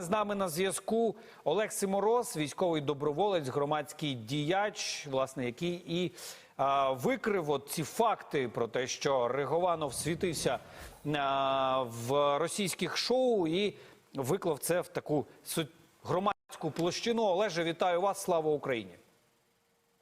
З нами на зв'язку Олег Симороз, військовий доброволець, громадський діяч, власне, який і а, викрив от ці факти про те, що Ригованов світився а, в російських шоу і виклав це в таку громадську площину. Олеже, вітаю вас! Слава Україні!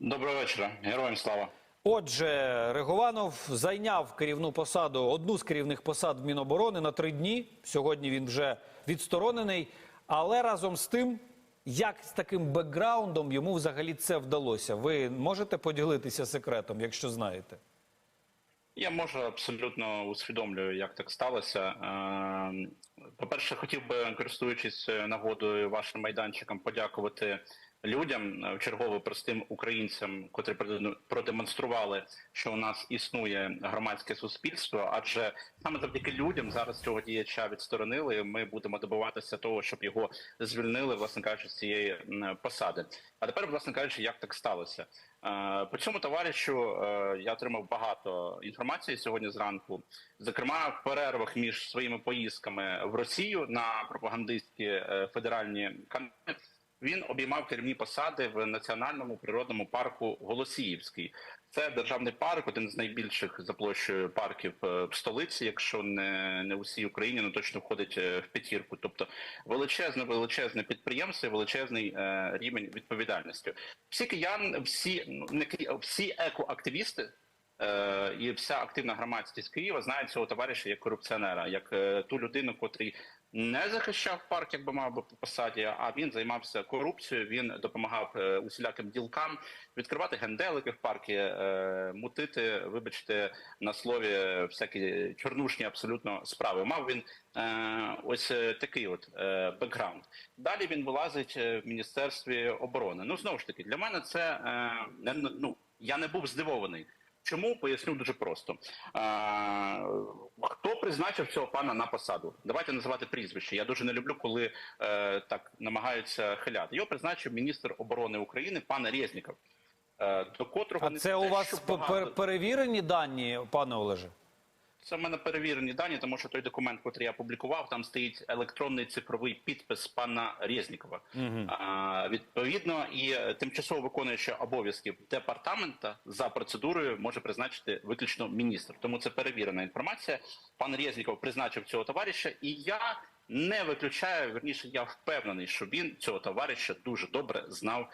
Доброго вечора, героям слава. Отже, Ригованов зайняв керівну посаду, одну з керівних посад Міноборони на три дні. Сьогодні він вже відсторонений. Але разом з тим, як з таким бекграундом йому взагалі це вдалося? Ви можете поділитися секретом, якщо знаєте? Я можу абсолютно усвідомлюю, як так сталося. Е, По-перше, хотів би, користуючись е, нагодою вашим майданчиком, подякувати людям, е, вчергове простим українцям, котрі проде- продемонстрували, що у нас існує громадське суспільство. Адже саме завдяки людям зараз цього діяча відсторонили. Ми будемо добиватися того, щоб його звільнили, власне кажучи, з цієї посади. А тепер, власне кажучи, як так сталося? Е, По цьому товаришу е, я отримав багато інформації сьогодні зранку. Зокрема, в перервах між своїми поїздками в Росію на пропагандистські федеральні канали він обіймав керівні посади в національному природному парку Голосіївський. Це державний парк, один з найбільших за площею парків е, в столиці, якщо не, не у всій Україні, ну точно входить е, в п'ятірку. Тобто величезне, величезне підприємство, і величезний е, рівень відповідальності. Всі киян, всі не всі екоактивісти. Е, і вся активна громадськість Києва знають цього товариша як корупціонера, як ту людину, котрий не захищав парк, як би мав би по посаді, а він займався корупцією. Він допомагав е, усіляким ділкам відкривати генделики в парки, е, мутити, вибачте, на слові всякі чорнушні абсолютно справи. Мав він е, ось такий от бекграунд. Далі він вилазить в міністерстві оборони. Ну знову ж таки, для мене це не ну я не був здивований. Чому поясню дуже просто. А, хто призначив цього пана на посаду? Давайте називати прізвище. Я дуже не люблю, коли е, так намагаються хиляти. Його призначив міністр оборони України пан Резніков. Е, до котрого А не це те, у вас багато- перевірені дані, пане Олеже? Це в мене перевірені дані, тому що той документ, який я публікував, там стоїть електронний цифровий підпис пана Резнікова. А, відповідно, і тимчасово виконуючи обов'язки департамента за процедурою може призначити виключно міністр. Тому це перевірена інформація. Пан Резніков призначив цього товариша, і я не виключаю, верніше, я впевнений, що він цього товариша дуже добре знав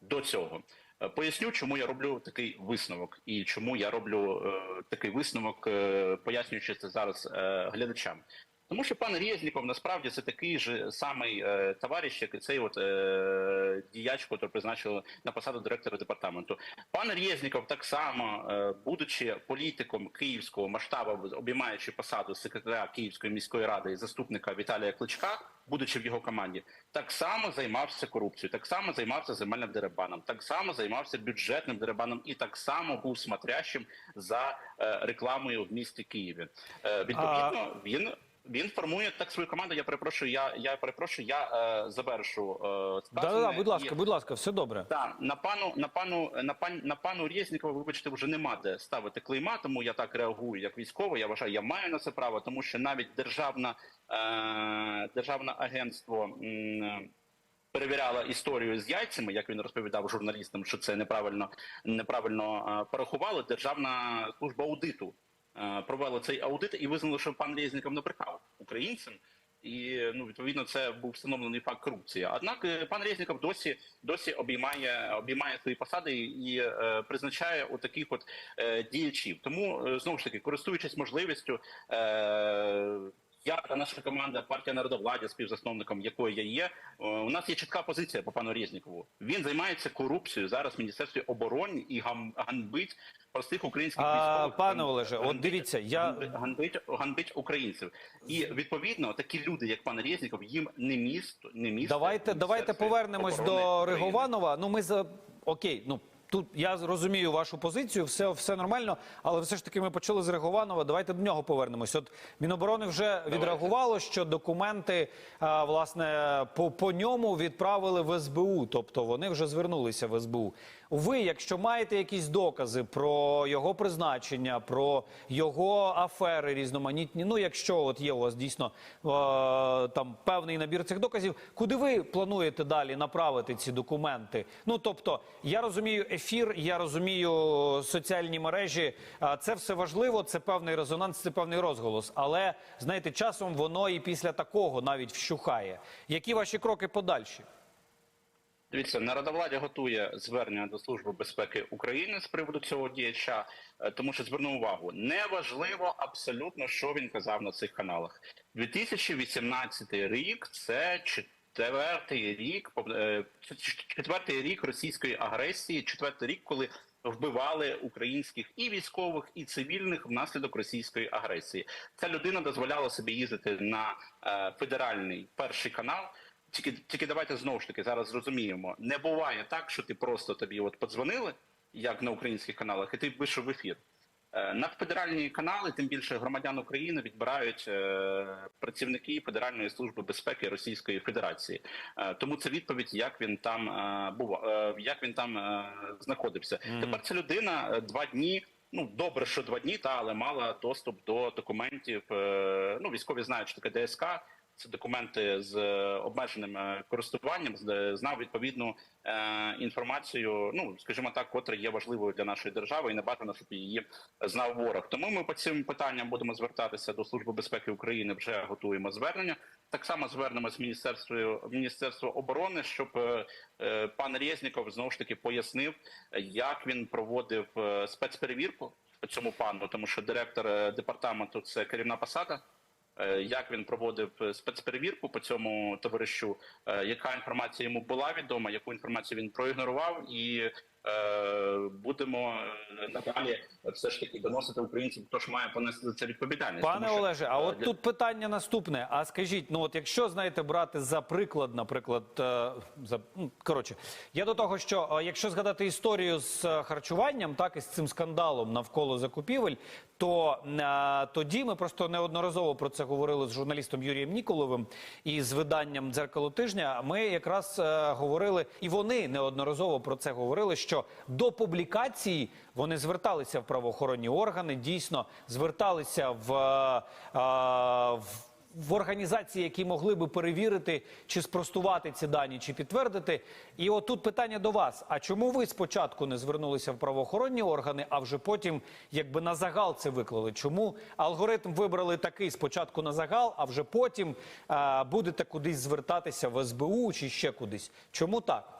до цього. Е, Поясню, чому я роблю такий висновок, і чому я роблю е, такий висновок, е, пояснюючи це зараз е, глядачам. Тому що пан Резніков насправді це такий же самий е, товариш, як і цей от е, діяч, який призначили на посаду директора департаменту. Пан Резніков так само, е, будучи політиком київського масштабу, обіймаючи посаду секретаря Київської міської ради і заступника Віталія Кличка, будучи в його команді, так само займався корупцією, так само займався земельним деребаном, так само займався бюджетним деребаном і так само був смотрящим за е, рекламою в місті Києві. Е, відповідно, він. Він формує так свою команду. Я перепрошую. Я я перепрошую. Я е, завершу е, Да, да, будь ласка, І- будь ласка, все добре. так, на пану на пану на пан на пану Резнікова, вибачте, вже нема де ставити клейма, тому я так реагую як військовий. Я вважаю, я маю на це право, тому що навіть державна е, державне агентство. м, Перевіряла історію з яйцями, як він розповідав журналістам, що це неправильно неправильно е, порахували. Державна служба аудиту е, провела цей аудит і визнали, що пан Резніков не брехав українцям. І ну відповідно це був встановлений факт корупції. Однак е, пан Резніков досі досі обіймає обіймає свої посади і е, призначає таких от е, діячів. Тому е, знову ж таки, користуючись можливістю. Е, я та наша команда партія народовладдя, співзасновником якої я є. е, У нас є чітка позиція по пану Резнікову. Він займається корупцією зараз в міністерстві оборони і ганьбить простих українських А, військових. пане Олеже, от дивіться, я- ганьбить, ганьбить українців. І відповідно такі люди, як пан Резніков, їм не місто, не місто. Давайте, давайте повернемось до Ригованова. Ну, ми за окей, ну тут я розумію вашу позицію, все, все нормально, але все ж таки ми почали з Регованова. Давайте до нього повернемось. От Міноборони вже відреагувало, що документи а, власне по, по ньому відправили в СБУ, тобто вони вже звернулися в СБУ. Ви, якщо маєте якісь докази про його призначення, про його афери різноманітні, ну якщо от є у вас дійсно е, там певний набір цих доказів, куди ви плануєте далі направити ці документи? Ну тобто, я розумію ефір, я розумію соціальні мережі. Це все важливо, це певний резонанс, це певний розголос. Але знаєте, часом воно і після такого навіть вщухає. Які ваші кроки подальші? Дивіться, народовладдя готує звернення до Служби безпеки України з приводу цього діяча, е, тому що зверну увагу, неважливо абсолютно, що він казав на цих каналах. 2018 рік це четвертий рік, е, четвертий рік російської агресії, четвертий рік, коли вбивали українських і військових, і цивільних внаслідок російської агресії. Ця людина дозволяла собі їздити на е, федеральний перший канал. Тільки, тільки давайте знову ж таки зараз зрозуміємо. Не буває так, що ти просто тобі от подзвонили, як на українських каналах, і ти вийшов в ефір. Е, На федеральні канали, тим більше громадян України, відбирають е, працівники Федеральної служби безпеки Російської Федерації. Е, тому це відповідь, як він там е, був, е, як він там е, знаходився. Тепер ця людина два дні. Ну, добре, що два дні, та але мала доступ до документів. е, Ну, військові знають, що таке ДСК. Це документи з е, обмеженим е, користуванням, з- знав відповідну е, інформацію. Ну скажімо так, котра є важливою для нашої держави, і не бажано, щоб її знав ворог. Тому ми по цим питанням будемо звертатися до Служби безпеки України. Вже готуємо звернення. Так само звернемось міністерство в міністерство оборони, щоб е, е, пан Резніков знову ж таки пояснив, е, як він проводив е, спецперевірку цьому пану, тому що директор е, департаменту це керівна посада. Е, Як він проводив е, спецперевірку по цьому товаришу, е, яка інформація йому була відома, яку інформацію він проігнорував, і будемо е, надалі все ж таки доносити українцям, хто ж має понести за це відповідальність. Пане Тому що, Олеже, а е, от для- тут питання наступне. А скажіть, ну от якщо знаєте брати за приклад, наприклад, е, за ну, коротше, я до того, що е, якщо згадати історію з е, харчуванням, так і з цим скандалом навколо закупівель, то е, тоді ми просто неодноразово про це говорили з журналістом Юрієм Ніколовим і з виданням дзеркало тижня. Ми якраз е, говорили, і вони неодноразово про це говорили. Що до публікації вони зверталися в правоохоронні органи, дійсно зверталися в, е, в, в організації, які могли би перевірити чи спростувати ці дані, чи підтвердити. І от тут питання до вас: а чому ви спочатку не звернулися в правоохоронні органи, а вже потім, якби на загал це виклали? Чому алгоритм вибрали такий спочатку на загал, а вже потім е, будете кудись звертатися в СБУ чи ще кудись? Чому так?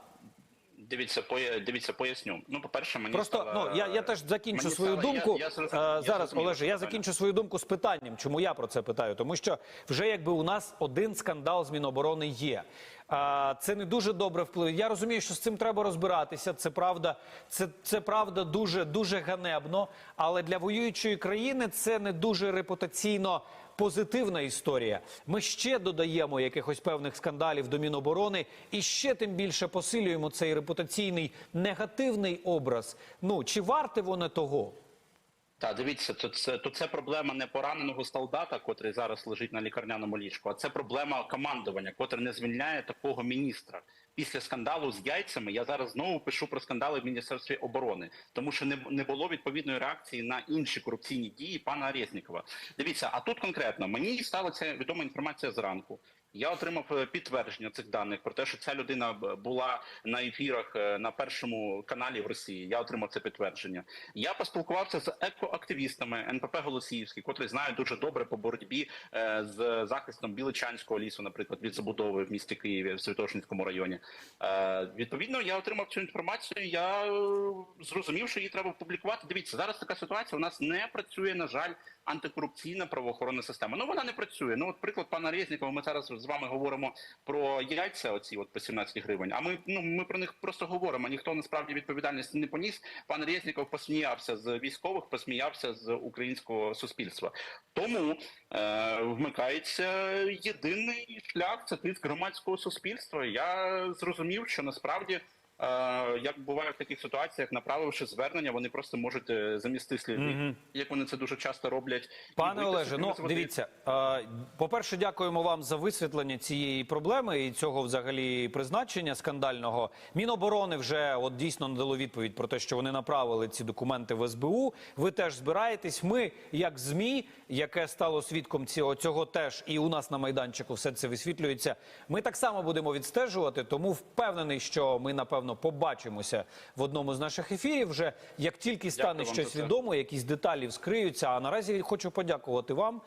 Дивіться, поя- дивіться, поясню. Ну, по-перше, мені Просто стало- ну я, я теж закінчу мені свою стало- думку. Я, я, Е, я зараз, зрозумів Олеже, я закінчу свою думку з питанням. Чому я про це питаю? Тому що вже якби у нас один скандал з Міноборони є. А, це не дуже добре впливає. Я розумію, що з цим треба розбиратися. Це правда, це, це правда дуже дуже ганебно. Але для воюючої країни це не дуже репутаційно позитивна історія. Ми ще додаємо якихось певних скандалів до Міноборони і ще тим більше посилюємо цей репутаційний негативний образ. Ну чи варте воно того? Так, дивіться, то це, то це проблема не пораненого солдата, котрий зараз лежить на лікарняному ліжку, а це проблема командування, котре не звільняє такого міністра. Після скандалу з яйцями я зараз знову пишу про скандали в Міністерстві оборони, тому що не, не було відповідної реакції на інші корупційні дії пана Резнікова. Дивіться, а тут конкретно мені стала ця відома інформація зранку. Я отримав е, підтвердження цих даних про те, що ця людина була на ефірах е, на першому каналі в Росії. Я отримав це підтвердження. Я поспілкувався з екоактивістами НПП Голосіївський, котрі знають дуже добре по боротьбі е, з захистом Біличанського лісу, наприклад, від забудови в місті Києві в Святошинському районі. Е, Відповідно, я отримав цю інформацію. Я е, зрозумів, що її треба публікувати. Дивіться, зараз така ситуація. У нас не працює, на жаль, антикорупційна правоохоронна система. Ну вона не працює. Ну, от приклад пана Резнікова, ми зараз з вами говоримо про яйця, оці от по 17 гривень. А ми ну ми про них просто говоримо. Ніхто насправді відповідальності не поніс. Пан Резніков посміявся з військових, посміявся з українського суспільства. Тому е, вмикається єдиний шлях це тиск громадського суспільства. Я зрозумів, що насправді. Е, як буває в таких ситуаціях, направивши звернення, вони просто можуть е, замісти сліди, як вони це дуже часто роблять. Пане Олеже, ну дивіться. е, По-перше, дякуємо вам за висвітлення цієї проблеми і цього взагалі призначення скандального. Міноборони вже от дійсно надало відповідь про те, що вони направили ці документи в СБУ. Ви теж збираєтесь. Ми, як ЗМІ, яке стало свідком цього, цього теж і у нас на майданчику все це висвітлюється. Ми так само будемо відстежувати. Тому впевнений, що ми напевно побачимося в одному з наших ефірів. Вже як тільки стане вам за щось це. відомо, якісь деталі вскриються. А наразі хочу подякувати вам.